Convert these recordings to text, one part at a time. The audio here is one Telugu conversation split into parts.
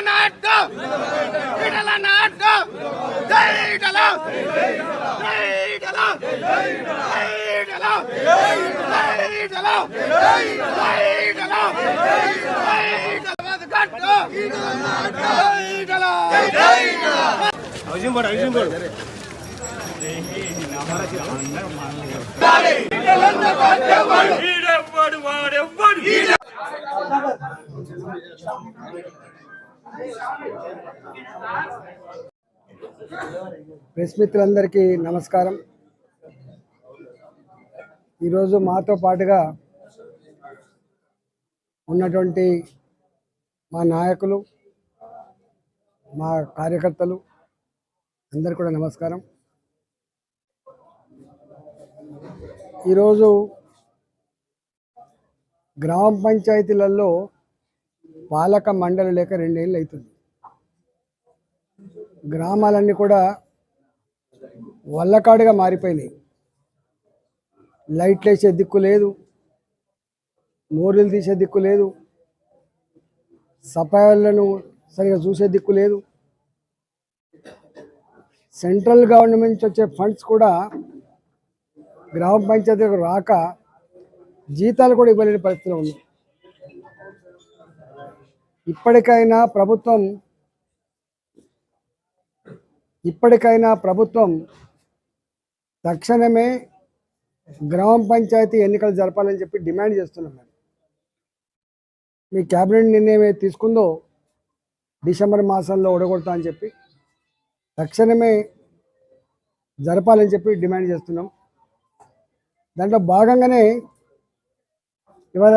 నాడు ఈటల నాడు జై ఈటల జై ఈటల జై ఈటల జై ఈటల జై ఈటల జై ఈటల గట్టు జై ఈటల జై ఈటల వాడెవ్వడు ప్రెస్ మిత్రులందరికీ నమస్కారం. ఈరోజు మాతో పాటుగా ఉన్నటువంటి మా నాయకులు మా కార్యకర్తలు అందరు కూడా నమస్కారం. ఈరోజు గ్రామ పంచాయతీలలో పాలక మండలి లేక రెండేళ్ళు అవుతుంది. గ్రామాలన్నీ కూడా వల్లకాడుగా మారిపోయినాయి. లైట్లు వేసే దిక్కు లేదు. మోర్లు తీసే దిక్కు లేదు. సపాయాలను సరిగా చూసే దిక్కు లేదు. సెంట్రల్ గవర్నమెంట్ నుంచి వచ్చే ఫండ్స్ కూడా గ్రామ పంచాయతీలకు రాక జీతాలు కూడా ఇవ్వలేని పరిస్థితిలో ఉన్నాయి. ఇప్పటికైనా ప్రభుత్వం ఇప్పటికైనా ప్రభుత్వం తక్షణమే గ్రామ పంచాయతీ ఎన్నికలు జరపాలని చెప్పి డిమాండ్ చేస్తున్నాం మేము. మీ క్యాబినెట్ నిర్ణయం ఏది తీసుకుందో డిసెంబర్ మాసంలో ఓడగొడతా అని చెప్పి తక్షణమే జరపాలని చెప్పి డిమాండ్ చేస్తున్నాం. దాంట్లో భాగంగానే ఇవాళ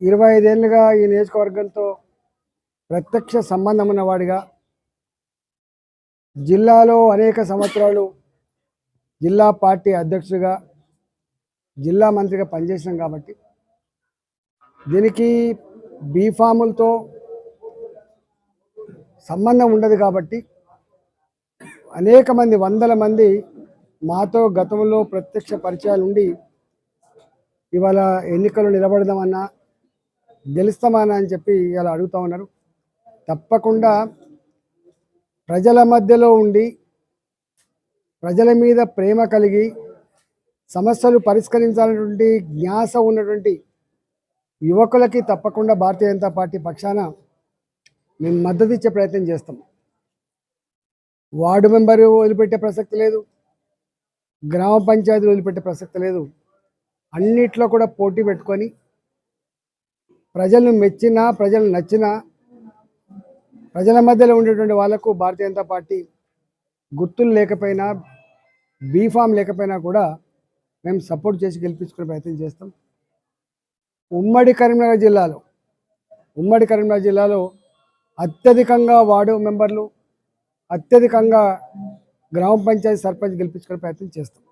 ఇరవై ఐదేళ్ళుగా ఈ నియోజకవర్గంతో ప్రత్యక్ష సంబంధం ఉన్నవాడిగా జిల్లాలో అనేక సంవత్సరాలు జిల్లా పార్టీ అధ్యక్షుడిగా జిల్లా మంత్రిగా పనిచేసినాం కాబట్టి దీనికి బీఫాములతో సంబంధం ఉండదు కాబట్టి అనేక మంది వందల మంది మాతో గతంలో ప్రత్యక్ష పరిచయాలు ఉండి ఇవాళ ఎన్నికలు నిలబడదామన్నా గెలుస్తామానా అని చెప్పి ఇలా అడుగుతా ఉన్నారు. తప్పకుండా ప్రజల మధ్యలో ఉండి ప్రజల మీద ప్రేమ కలిగి సమస్యలు పరిష్కరించాలన్నటువంటి జ్ఞాస ఉన్నటువంటి యువకులకి తప్పకుండా భారతీయ జనతా పార్టీ పక్షాన మేము మద్దతు ఇచ్చే ప్రయత్నం చేస్తాం. వార్డు మెంబరు వదిలిపెట్టే ప్రసక్తి లేదు. గ్రామ పంచాయతీలు వదిలిపెట్టే ప్రసక్తి లేదు. అన్నిట్లో కూడా పోటీ పెట్టుకొని ప్రజలను మెచ్చినా ప్రజలు నచ్చినా ప్రజల మధ్యలో ఉండేటువంటి వాళ్ళకు భారతీయ జనతా పార్టీ గుర్తులు లేకపోయినా బీఫామ్ లేకపోయినా కూడా మేము సపోర్ట్ చేసి గెలిపించుకునే ప్రయత్నం చేస్తాం. ఉమ్మడి కరీంనగర్ జిల్లాలో ఉమ్మడి కరీంనగర్ జిల్లాలో అత్యధికంగా వార్డు మెంబర్లు అత్యధికంగా గ్రామ పంచాయతీ సర్పంచ్ గెలిపించుకునే ప్రయత్నం చేస్తాం.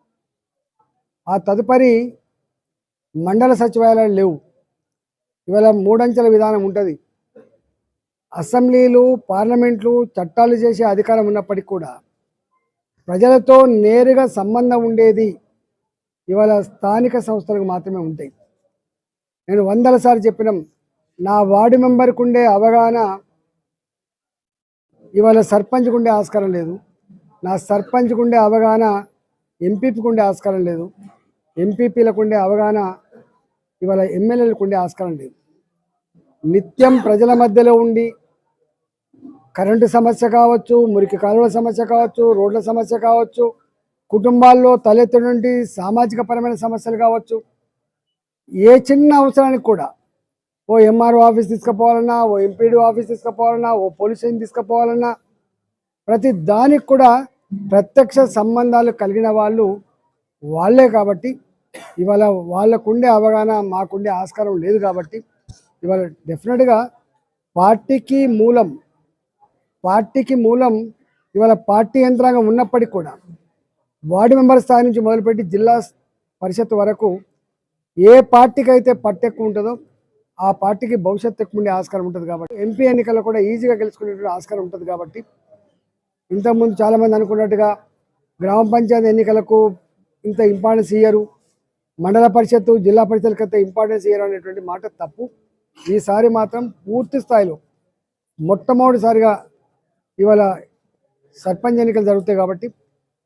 ఆ తదుపరి మండల సచివాలయాలు లేవు. ఇవాళ మూడంచెల విధానం ఉంటుంది. అసెంబ్లీలు పార్లమెంట్లు చట్టాలు చేసే అధికారం ఉన్నప్పటికీ కూడా ప్రజలతో నేరుగా సంబంధం ఉండేది ఇవాళ స్థానిక సంస్థలకు మాత్రమే ఉంటాయి. నేను వందల సార్లు చెప్పినాం నా వార్డు మెంబర్కి ఉండే అవగాహన ఇవాళ సర్పంచ్కి ఉండే ఆస్కారం లేదు. నా సర్పంచ్కి ఉండే అవగాహన ఎంపీపీకి ఉండే ఆస్కారం లేదు. ఎంపీపీలకు ఉండే అవగాహన ఇవాళ ఎమ్మెల్యేలకు ఉండే ఆస్కారం లేదు. నిత్యం ప్రజల మధ్యలో ఉండి కరెంటు సమస్య కావచ్చు మురికి కాలువల సమస్య కావచ్చు రోడ్ల సమస్య కావచ్చు కుటుంబాల్లో తలెత్తినటువంటి సామాజిక పరమైన సమస్యలు కావచ్చు ఏ చిన్న అవసరానికి కూడా ఓ ఎంఆర్ఓ ఆఫీస్ తీసుకుపోవాలన్నా ఓ ఎంపీడీ ఆఫీస్ తీసుకుపోవాలన్నా ఓ పోలీస్ స్టేషన్ తీసుకుపోవాలన్నా ప్రతి దానికి కూడా ప్రత్యక్ష సంబంధాలు కలిగిన వాళ్ళు వాళ్ళే కాబట్టి ఇవాళ వాళ్ళకుండే అవగాహన మాకుండే ఆస్కారం లేదు కాబట్టి ఇవాళ డెఫినెట్గా పార్టీకి మూలం పార్టీకి మూలం ఇవాళ పార్టీ యంత్రాంగం ఉన్నప్పటికీ కూడా వార్డు మెంబర్ స్థాయి నుంచి మొదలుపెట్టి జిల్లా పరిషత్ వరకు ఏ పార్టీకి అయితే పట్టు ఎక్కువ ఉంటుందో ఆ పార్టీకి భవిష్యత్తు ఎక్కువ ఉండే ఆస్కారం ఉంటుంది కాబట్టి ఎంపీ ఎన్నికల్లో కూడా ఈజీగా గెలుచుకునేటువంటి ఆస్కారం ఉంటుంది కాబట్టి ఇంతకుముందు చాలామంది అనుకున్నట్టుగా గ్రామ పంచాయతీ ఎన్నికలకు ఇంత ఇంపార్టెన్స్ ఇయ్యరు. మండల పరిషత్తు జిల్లా పరిషత్లకు ఇంత ఇంపార్టెన్స్ ఇయ్యరు అనేటువంటి మాట తప్పు. ఈసారి మాత్రం పూర్తి స్థాయిలో మొట్టమొదటిసారిగా ఇవాళ సర్పంచ్ ఎన్నికలు జరుగుతాయి కాబట్టి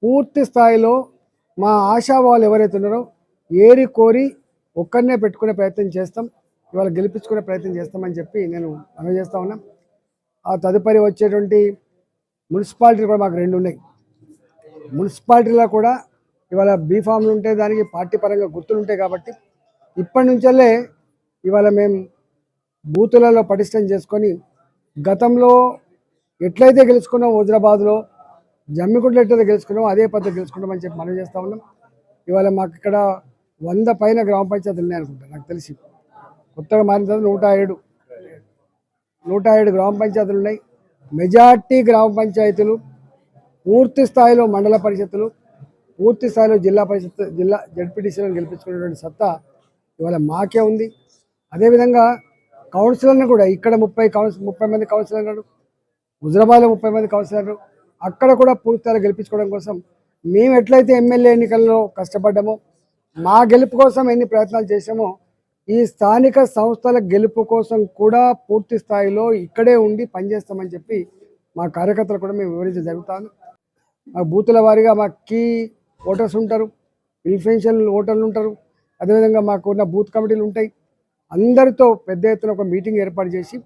పూర్తి స్థాయిలో మా ఆశావాళ్ళు ఎవరైతే ఉన్నారో ఏరి కోరి ఒక్కరినే పెట్టుకునే ప్రయత్నం చేస్తాం. ఇవాళ గెలిపించుకునే ప్రయత్నం చేస్తామని చెప్పి నేను అందజేస్తా ఉన్నా. ఆ తదుపరి వచ్చేటువంటి మున్సిపాలిటీలు కూడా మాకు రెండు ఉన్నాయి. మున్సిపాలిటీలో కూడా ఇవాళ బీఫామ్లు ఉంటే దానికి పార్టీ పరంగా గుర్తులు ఉంటాయి కాబట్టి ఇప్పటి నుంచల్లే ఇవాళ మేము బూతులలో పటిష్టం చేసుకొని గతంలో ఎట్లయితే గెలుచుకున్నాం హుజరాబాద్లో జమ్మికుంటలో ఎట్లయితే గెలుచుకున్నామో అదే పద్ధతి గెలుచుకుంటామని చెప్పి మనం చేస్తా ఉన్నాం. ఇవాళ మాకు ఇక్కడ వంద పైన గ్రామ పంచాయతీలు ఉన్నాయి అనుకుంటా నాకు తెలిసి. కొత్తగా మారిన తర్వాత నూట ఏడు. నూట ఏడు గ్రామ పంచాయతీలు ఉన్నాయి. మెజార్టీ గ్రామ పంచాయతీలు పూర్తి స్థాయిలో మండల పరిషత్తులు పూర్తి స్థాయిలో జిల్లా పరిషత్ జిల్లా జడ్పీటీసీలను గెలిపించుకునేటువంటి సత్తా ఇవాళ మాకే ఉంది. అదేవిధంగా కౌన్సిలర్ని కూడా ఇక్కడ ముప్పై కౌన్సిల్ ముప్పై మంది కౌన్సిలర్లు హుజరాబాద్లో ముప్పై మంది కౌన్సిలర్లు అక్కడ కూడా పూర్తి స్థాయిలో గెలిపించుకోవడం కోసం మేము ఎట్లయితే ఎమ్మెల్యే ఎన్నికల్లో కష్టపడ్డామో మా గెలుపు కోసం ఎన్ని ప్రయత్నాలు చేశామో ఈ స్థానిక సంస్థల గెలుపు కోసం కూడా పూర్తి స్థాయిలో ఇక్కడే ఉండి పనిచేస్తామని చెప్పి మా కార్యకర్తలు కూడా మేము వివరించడం జరుగుతాను. మా బూతుల వారీగా మా కీ ఓటర్స్ ఉంటారు ఇన్ఫ్లుయెన్షియల్ ఓటర్లు ఉంటారు అదేవిధంగా మాకు ఉన్న బూత్ కమిటీలు ఉంటాయి. అందరితో పెద్ద ఎత్తున ఒక మీటింగ్ ఏర్పాటు చేసి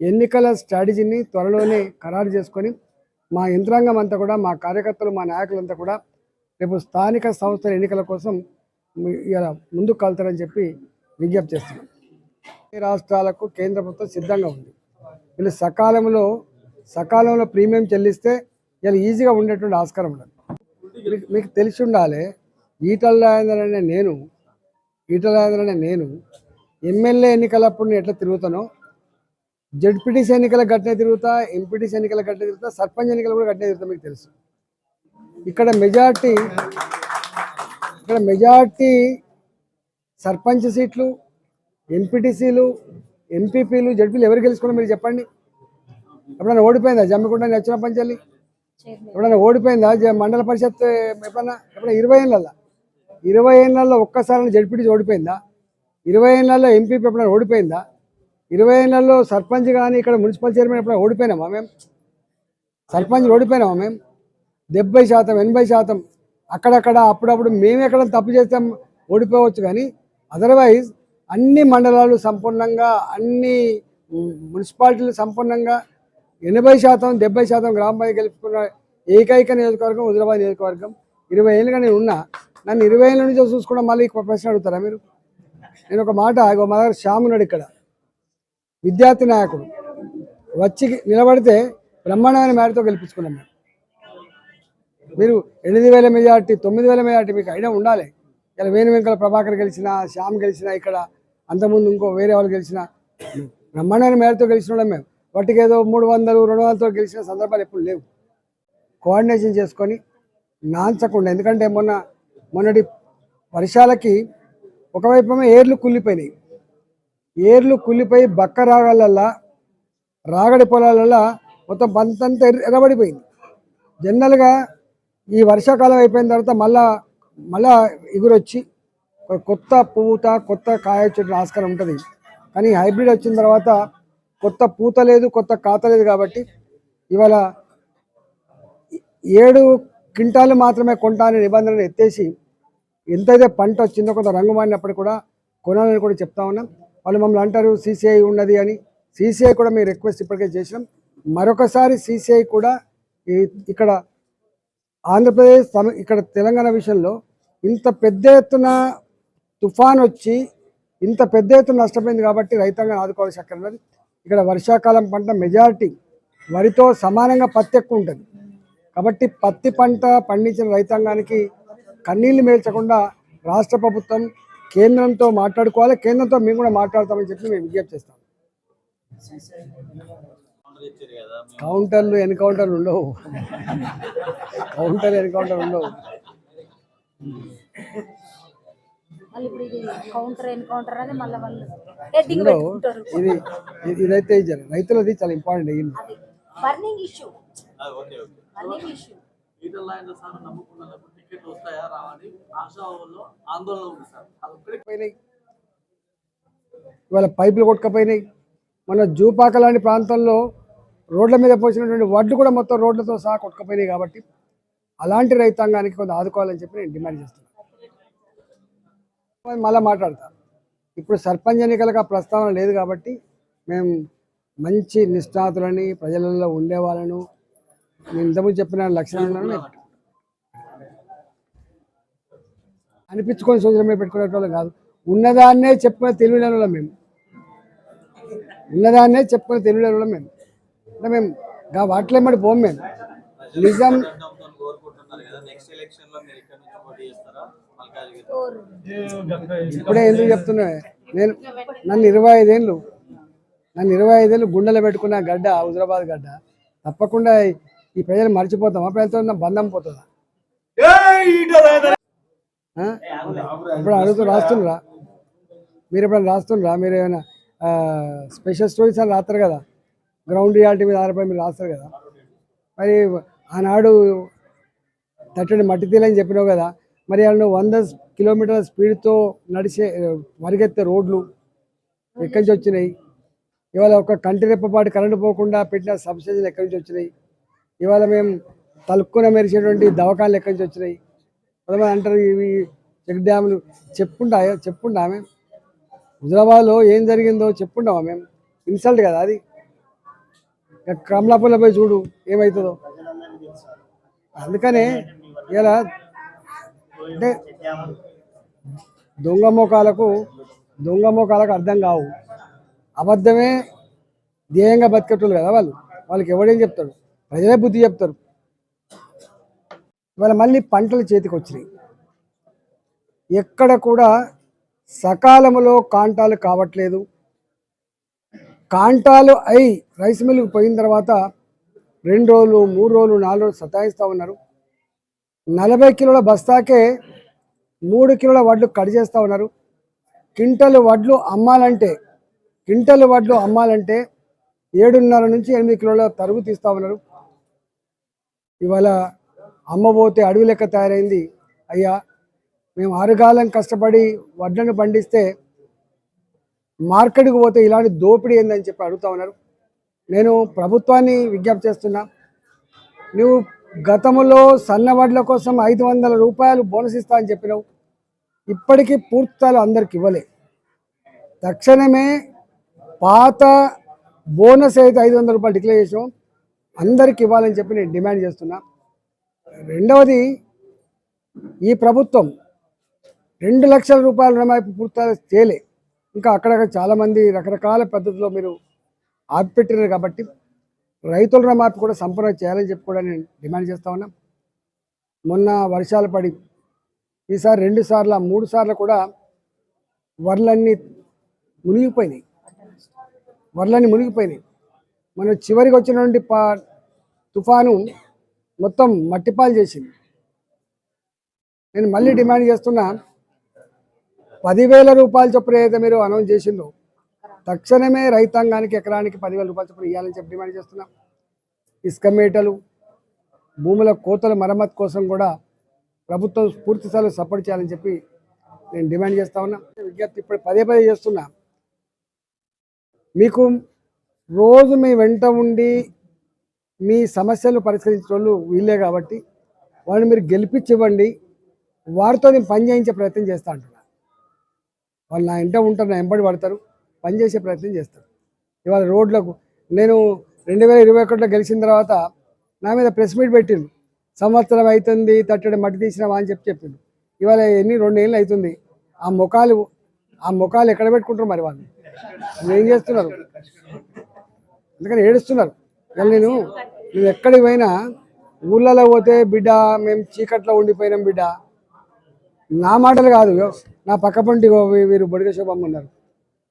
ఎన్నికల స్ట్రాటజీని త్వరలోనే ఖరారు చేసుకొని మా యంత్రాంగం అంతా కూడా మా కార్యకర్తలు మా నాయకులంతా కూడా రేపు స్థానిక సంస్థల ఎన్నికల కోసం ఇలా ముందుకు కలుతారని చెప్పి విజ్ఞప్తి చేస్తున్నాం. రాష్ట్రాలకు కేంద్ర ప్రభుత్వం సిద్ధంగా ఉంది. వీళ్ళు సకాలంలో సకాలంలో ప్రీమియం చెల్లిస్తే ఇలా ఈజీగా ఉండేటువంటి ఆస్కారం ఉండదు. మీకు- మీకు తెలిసి ఉండాలి ఈటల రాజేందర్ అనే నేను ఈటల రాజేందర్ అనే నేను ఎమ్మెల్యే ఎన్నికలప్పుడు నేను ఎట్లా తిరుగుతానో జడ్పీటీసీ ఎన్నికల గట్టినే తిరుగుతా ఎంపీటీసీ ఎన్నికల గట్టినే తిరుగుతా సర్పంచ్ ఎన్నికలు కూడా గట్టినే తిరుగుతా మీకు తెలుసు. ఇక్కడ మెజార్టీ ఇక్కడ మెజార్టీ సర్పంచ్ సీట్లు ఎంపీటీసీలు ఎంపీపీలు జడ్పీలు ఎవరు గెలుచుకున్నా మీరు చెప్పండి. ఎప్పుడైనా ఓడిపోయిందా? జమ్మికుంట నచ్చిన పంచాలి. ఎప్పుడైనా ఓడిపోయిందా? మండల పరిషత్ ఎప్పుడన్నా ఎప్పుడైనా ఇరవై ఏళ్ళల్లో? ఇరవై ఏళ్ళల్లో ఒక్కసారి జడ్పీటీ ఓడిపోయిందా? ఇరవై ఏళ్ళల్లో ఎంపీపీ ఎప్పుడైనా ఓడిపోయిందా? ఇరవై ఏళ్ళల్లో సర్పంచ్ కానీ ఇక్కడ మున్సిపల్ చైర్మన్ ఎప్పుడైనా ఓడిపోయినామా మేము? సర్పంచ్ ఓడిపోయినామా మేము? డెబ్బై శాతం ఎనభై శాతం అక్కడక్కడ అప్పుడప్పుడు మేము ఎక్కడ తప్పు చేస్తాం ఓడిపోవచ్చు కానీ అదర్వైజ్ అన్ని మండలాలు సంపూర్ణంగా అన్ని మున్సిపాలిటీలు సంపూర్ణంగా ఎనభై శాతం డెబ్బై శాతం గ్రామ పంచాయతీ గెలుపుకున్న ఏకైక నియోజకవర్గం హుజరాబాద్ నియోజకవర్గం. ఇరవై ఏళ్ళుగా నేను ఉన్నా నన్ను ఇరవై ఏళ్ళ నుంచి చూసుకోవడం మళ్ళీ ప్రశ్న అడుగుతారా మీరు? నేను ఒక మాట ఇగో మా దగ్గర శ్యామ్ ఉన్నాడు ఇక్కడ. విద్యార్థి నాయకుడు. వచ్చి నిలబడితే బ్రహ్మాండమైన మేరతో గెలిపించుకున్నాం మేము. మీరు ఎనిమిది వేల మెజార్టీ తొమ్మిది వేల మెజార్టీ మీకు ఐడియా ఉండాలి. ఇలా వేణు వెంకల ప్రభాకర్ గెలిచిన శ్యామ్ గెలిచిన ఇక్కడ అంతకుముందు ఇంకో వేరే వాళ్ళు గెలిచిన బ్రహ్మాండమైన మేరతో గెలిచిన వాళ్ళం మేము. వాటికి ఏదో మూడు వందలు రెండు వందలతో గెలిచిన సందర్భాలు ఎప్పుడు లేవు. కోఆర్డినేషన్ చేసుకొని నాంచకుండా ఎందుకంటే మొన్న మొన్నటి వర్షాలకి ఒకవైపు ఏర్లు కుళ్ళిపోయినాయి. ఏర్లు కుళ్ళిపోయి బక్క రాగాలల్లా రాగడి పొలాలల్లా మొత్తం పంతంతా ఎర్ర- ఎర్రబడిపోయింది. జనరల్గా ఈ వర్షాకాలం అయిపోయిన తర్వాత మళ్ళా మళ్ళా ఎగురొచ్చి కొత్త పూత కొత్త కాయ చెట్టు ఆస్కారం ఉంటుంది. కానీ హైబ్రిడ్ వచ్చిన తర్వాత కొత్త పూత లేదు కొత్త కాత లేదు కాబట్టి ఇవాళ ఏడు క్వింటాలు మాత్రమే కొంటా అనే నిబంధనలు ఎత్తేసి ఎంతైతే పంట వచ్చిందో కొంత రంగు మారినప్పటికీ కూడా కొనాలని కూడా చెప్తా ఉన్నాం. వాళ్ళు మమ్మల్ని అంటారు సీసీఐ ఉన్నది అని. సీసీఐ కూడా మేము రిక్వెస్ట్ ఇప్పటికే చేసినాం. మరొకసారి సీసీఐ కూడా ఇక్కడ ఆంధ్రప్రదేశ్ తమ- ఇక్కడ తెలంగాణ విషయంలో ఇంత పెద్ద ఎత్తున తుఫాన్ వచ్చి ఇంత పెద్ద ఎత్తున నష్టపోయింది కాబట్టి రైతాంగం ఆదుకోవాల్సి అక్కడ ఉన్నది. ఇక్కడ వర్షాకాలం పంట మెజారిటీ వరితో సమానంగా పత్తి ఎక్కువ ఉంటుంది. కాబట్టి పత్తి పంట పండించిన రైతాంగానికి కన్నీళ్ళు మేల్చకుండా రాష్ట్ర ప్రభుత్వం కేంద్రంతో మాట్లాడుకోవాలి. కేంద్రంతో మేము కూడా మాట్లాడతామని చెప్పి మేము విజ్ఞప్తి చేస్తాం. కౌంటర్లు ఎన్కౌంటర్లు ఉండవు. కౌంటర్ ఎన్కౌంటర్ ఉండవు. మళ్ళీ ఇప్పుడు ఇది కౌంటర్ ఎన్కౌంటర్ అనేది మళ్ళీ వాళ్ళు హెడ్డింగ్ ఉండవు పెట్టుకుంటారు. ఇది ఇది- ఇదైతే ఇది రైతులది చాలా ఇంపార్టెంట్ అయ్యింది. అది బర్నింగ్ ఇష్యూ బర్నింగ్ ఇవాళ పైపులు కొట్టుకపోయినాయి. మన జూపాక లాంటి ప్రాంతంలో రోడ్ల మీద పోసినటువంటి వడ్లు కూడా మొత్తం రోడ్లతో సహా కొట్టుకుపోయినాయి కాబట్టి అలాంటి రైతాంగానికి కొంత ఆదుకోవాలని చెప్పి నేను డిమాండ్ చేస్తున్నాను. మళ్ళీ మాట్లాడతాం ఇప్పుడు సర్పంచ్ ఎన్నికలకు ఆ ప్రస్తావన లేదు కాబట్టి మేము మంచి నిష్ణాతులని ప్రజలలో ఉండే వాళ్ళను నేను ఇంతకుముందు చెప్పిన లక్షణాలను అనిపించుకొని సూచన మీద పెట్టుకునే కాదు. ఉన్నదాన్నే చెప్పిన తెలివిన మేము. ఉన్నదాన్నే చెప్పిన తెలివిన మేము. అంటే మేము వాటిలో పోం మేము. నిజం ఇప్పుడే ఎందుకు చెప్తున్నా? నేను నన్ను ఇరవై ఐదేళ్ళు నన్ను ఇరవై ఐదేళ్ళు గుండెలో పెట్టుకున్న గడ్డ హుజరాబాద్ గడ్డ. తప్పకుండా ఈ ప్రజలు మర్చిపోతాం. ఆ ప్రజలతో నా బంధం పోతుందా? ఇప్పుడు అడుగుతూ రాస్తుండ్రా? మీరు ఎప్పుడైనా రాస్తుండ్రా? మీరు ఏమైనా స్పెషల్ స్టోరీస్ అని రాస్తారు కదా? గ్రౌండ్ రియాలిటీ మీద ఆధారపడి మీరు రాస్తారు కదా? మరి ఆనాడు తట్టడి మట్టి తీలని చెప్పినావు కదా? మరి వాళ్ళు వంద కిలోమీటర్ల స్పీడ్తో నడిచే పరిగెత్తే రోడ్లు ఎక్కడి నుంచి వచ్చినాయి? ఇవాళ ఒక కంటి రెప్పపాటు కరెంటు పోకుండా పెట్టిన సబ్సిడీలు ఎక్కడి నుంచి వచ్చినాయి? ఇవాళ మేము తలుక్కున మెరిసేటువంటి దవకాలు ఎక్కడి నుంచి వచ్చినాయి? కొంతమంది అంటారు ఇవి చెక్ డ్యాములు. చెప్పుంటా చెప్పుండా మేము హుజరాబాద్లో ఏం జరిగిందో చెప్పుంటామా మేము? ఇన్సల్ట్ కదా అది. ఇక కమలాపూర్లో పోయి చూడు ఏమవుతుందో అందుకనే ఇలా అంటే దొంగ మోకాలకు దొంగ మోకాలకు అర్థం కావు. అబద్ధమే ధ్యేయంగా బతికేటోళ్ళు కదా వాళ్ళు. వాళ్ళకి ఎవడేం చెప్తాడు? ప్రజలే బుద్ధి చెప్తారు. ఇవాళ మళ్ళీ పంటలు చేతికి వచ్చినాయి ఎక్కడ కూడా సకాలంలో కాంటాలు కావట్లేదు. కాంటాలు అయి రైస్ మిల్లుకు పోయిన తర్వాత రెండు రోజులు మూడు రోజులు నాలుగు రోజులు సతాయిస్తూ ఉన్నారు. నలభై కిలోల బస్తాకే మూడు కిలోల వడ్లు కట్ చేస్తూ ఉన్నారు. క్వింటల్ వడ్లు అమ్మాలంటే క్వింటల్ వడ్లు అమ్మాలంటే ఏడున్నర నుంచి ఎనిమిది కిలోల తరుగు తీస్తూ ఉన్నారు. ఇవాళ అమ్మబోతే అడవి లెక్క తయారైంది. అయ్యా మేము ఆరుగాలం కష్టపడి వడ్లను పండిస్తే మార్కెట్కి పోతే ఇలాంటి దోపిడీ ఏందని చెప్పి అడుగుతా ఉన్నారు. నేను ప్రభుత్వాన్ని విజ్ఞప్తి చేస్తున్నా. నువ్వు గతంలో సన్న వడ్ల కోసం ఐదు వందల రూపాయలు బోనస్ ఇస్తా అని చెప్పినావు. ఇప్పటికీ పూర్తాలు అందరికి ఇవ్వలే. తక్షణమే పాత బోనస్ అయితే ఐదు వందల రూపాయలు డిక్లేర్ చేసాం అందరికి ఇవ్వాలని చెప్పి నేను డిమాండ్ చేస్తున్నా. రెండవది ఈ ప్రభుత్వం రెండు లక్షల రూపాయల రుణమాఫీ పూర్తాలు చేయలే. ఇంకా అక్కడక్కడ చాలామంది రకరకాల పద్ధతిలో మీరు ఆపిపెట్టినారు కాబట్టి రైతుల రుణమాఫీ కూడా సంపూర్ణ చేయాలని చెప్పి కూడా నేను డిమాండ్ చేస్తా ఉన్నా. మొన్న వర్షాలు పడి ఈసారి రెండు సార్లు మూడు సార్లు కూడా వరలన్నీ మునిగిపోయినాయి. వరలన్నీ మునిగిపోయినాయి. మన చివరికి వచ్చినటువంటి పా తుఫాను మొత్తం మట్టిపాలు చేసింది. నేను మళ్ళీ డిమాండ్ చేస్తున్నా పదివేల రూపాయల చొప్పున ఏదైతే మీరు అనౌన్స్ చేసిందో తక్షణమే రైతాంగానికి ఎకరానికి పదివేల రూపాయల చొప్పున ఇవ్వాలని చెప్పి డిమాండ్ చేస్తున్నాం. ఇసుక మేటలు భూముల కోతల మరమ్మతు కోసం కూడా ప్రభుత్వం పూర్తి స్థాయిలో సపోర్ట్ చేయాలని చెప్పి నేను డిమాండ్ చేస్తా ఉన్నా. విజ్ఞప్తి ఇప్పుడు పదే పదే చేస్తున్నా. మీకు రోజు మీ వెంట ఉండి మీ సమస్యలు పరిష్కరించే వాళ్ళు వీళ్ళే కాబట్టి వాళ్ళని మీరు గెలిపించివ్వండి. వారితో నేను పని చేయించే ప్రయత్నం చేస్తా అంటున్నా. వాళ్ళు నా ఇంట ఉంటారు నా ఎంబడి పడతారు. పని చేసే ప్రయత్నం చేస్తారు. ఇవాళ రోడ్లకు నేను రెండు వేల ఇరవై ఒకటిలో గెలిచిన తర్వాత నా మీద ప్రెస్ మీట్ పెట్టిండు సంవత్సరం అవుతుంది తట్టడి మట్టి తీసినావా అని చెప్పి చెప్పిండు ఇవాళ ఎన్ని రెండు ఏళ్ళు అవుతుంది. ఆ ముఖాలు ఆ ముఖాలు ఎక్కడ పెట్టుకుంటారు మరి వాళ్ళు? ఏం చేస్తున్నారు? అందుకని ఏడుస్తున్నారు. కానీ నేను నేను ఎక్కడికి పోయినా ఊళ్ళలో పోతే బిడ్డ మేము చీకట్లో ఉండిపోయినాం బిడ్డ. నా మాటలు కాదు నా పక్కపంటి పంటి వీరు బొడిగ శోభమ్మ ఉన్నారు.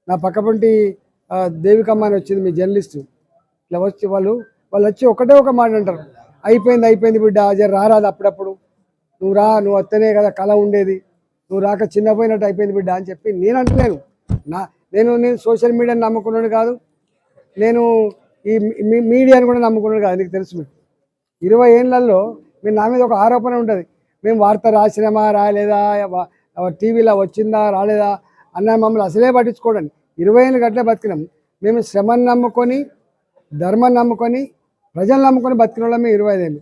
నా పక్కపంటి దేవికమ్మ అని వచ్చింది మీ జర్నలిస్టు. ఇట్లా వచ్చి వాళ్ళు వాళ్ళు వచ్చి ఒకటే ఒక మాట అంటారు. అయిపోయింది అయిపోయింది బిడ్డ జర రారాదు అప్పుడప్పుడు. నువ్వు రా నువ్వు వస్తేనే కదా కళ ఉండేది. నువ్వు రాక చిన్నపోయినట్టు అయిపోయింది బిడ్డ అని చెప్పి నేను అంటలేను నా నేను నేను సోషల్ మీడియాని నమ్ముకున్నాను కాదు. నేను ఈ మీ- మీడియాని కూడా నమ్ముకున్నాను కాదు నీకు తెలుసు మీకు. ఇరవై ఏళ్ళల్లో మీరు నా మీద ఒక ఆరోపణ ఉంటుంది. మేము వార్త రాసినామా రాలేదా టీవీలో వచ్చిందా రాలేదా? అన్న మమ్మల్ని అసలే పట్టించుకోవడం ఇరవై ఏళ్ళు గట్లే బతికినాం. మేము శ్రమను నమ్ముకొని ధర్మం నమ్ముకొని ప్రజలు నమ్ముకొని బతికిన వాళ్ళమే ఇరవై ఐదేళ్ళు